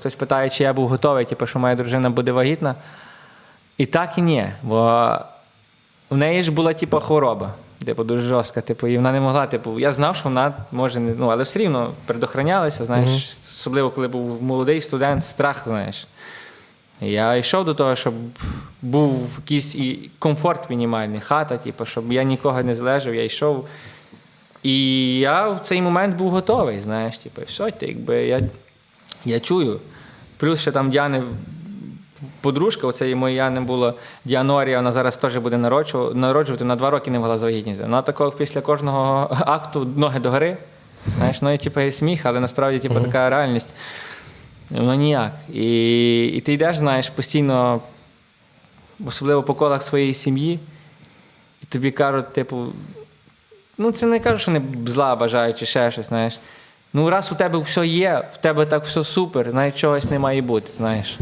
Хтось питає, чи я був готовий, типу, що моя дружина буде вагітна. І так і ні. Бо в неї ж була типу, хвороба, типу, дуже жорстка. Типу, і вона не могла, типу, я знав, що вона може не. Ну, але все рівно предохранялася, знаєш, особливо коли був молодий студент, страх, знаєш. Я йшов до того, щоб був якийсь і комфорт мінімальний, хата, типу, щоб я нікого не залежав, я йшов. І я в цей момент був готовий, знаєш, типу, все, ти, якби я, я чую. Плюс ще там Діани подружка, оце моєї Яни було Діанорія, вона зараз теж буде народжувати, на два роки не могла завагітніти. Вона такого після кожного акту ноги догори. Знаєш, ну і типу і сміх, але насправді типу, така реальність. Ну ніяк. І, і ти йдеш, знаєш, постійно, особливо по колах своєї сім'ї, і тобі кажуть, типу, ну це не кажу, що не зла бажають чи ще щось, знаєш. Ну, раз у тебе все є, в тебе так все супер, навіть чогось не має бути, знаєш.